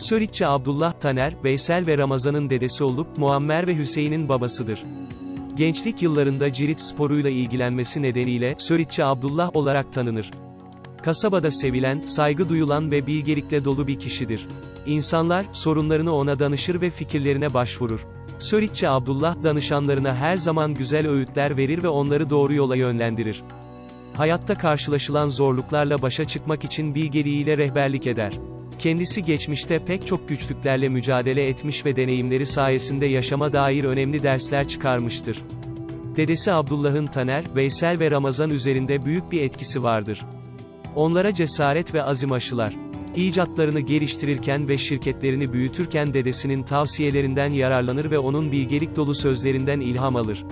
Söritçi Abdullah Taner, Veysel ve Ramazan'ın dedesi olup, Muammer ve Hüseyin'in babasıdır. Gençlik yıllarında cirit sporuyla ilgilenmesi nedeniyle, Söritçi Abdullah olarak tanınır. Kasabada sevilen, saygı duyulan ve bilgelikle dolu bir kişidir. İnsanlar, sorunlarını ona danışır ve fikirlerine başvurur. Söritçi Abdullah, danışanlarına her zaman güzel öğütler verir ve onları doğru yola yönlendirir. Hayatta karşılaşılan zorluklarla başa çıkmak için bilgeliğiyle rehberlik eder. Kendisi geçmişte pek çok güçlüklerle mücadele etmiş ve deneyimleri sayesinde yaşama dair önemli dersler çıkarmıştır. Dedesi Abdullah'ın Taner, Veysel ve Ramazan üzerinde büyük bir etkisi vardır. Onlara cesaret ve azim aşılar. İcatlarını geliştirirken ve şirketlerini büyütürken dedesinin tavsiyelerinden yararlanır ve onun bilgelik dolu sözlerinden ilham alır.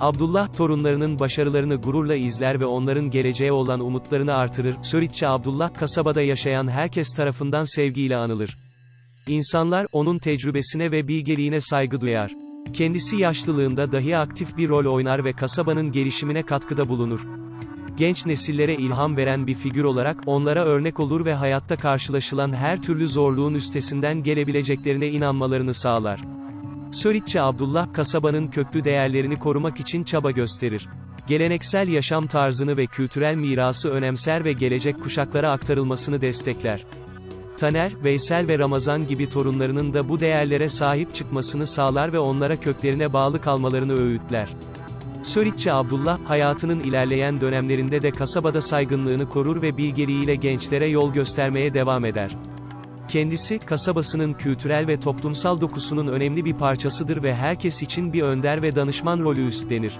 Abdullah torunlarının başarılarını gururla izler ve onların geleceğe olan umutlarını artırır. Söritçi Abdullah kasabada yaşayan herkes tarafından sevgiyle anılır. İnsanlar onun tecrübesine ve bilgeliğine saygı duyar. Kendisi yaşlılığında dahi aktif bir rol oynar ve kasabanın gelişimine katkıda bulunur. Genç nesillere ilham veren bir figür olarak onlara örnek olur ve hayatta karşılaşılan her türlü zorluğun üstesinden gelebileceklerine inanmalarını sağlar. Söritçi Abdullah kasabanın köklü değerlerini korumak için çaba gösterir. Geleneksel yaşam tarzını ve kültürel mirası önemser ve gelecek kuşaklara aktarılmasını destekler. Taner, Veysel ve Ramazan gibi torunlarının da bu değerlere sahip çıkmasını sağlar ve onlara köklerine bağlı kalmalarını öğütler. Söritçi Abdullah, hayatının ilerleyen dönemlerinde de kasabada saygınlığını korur ve bilgeliğiyle gençlere yol göstermeye devam eder. Kendisi, kasabasının kültürel ve toplumsal dokusunun önemli bir parçasıdır ve herkes için bir önder ve danışman rolü üstlenir.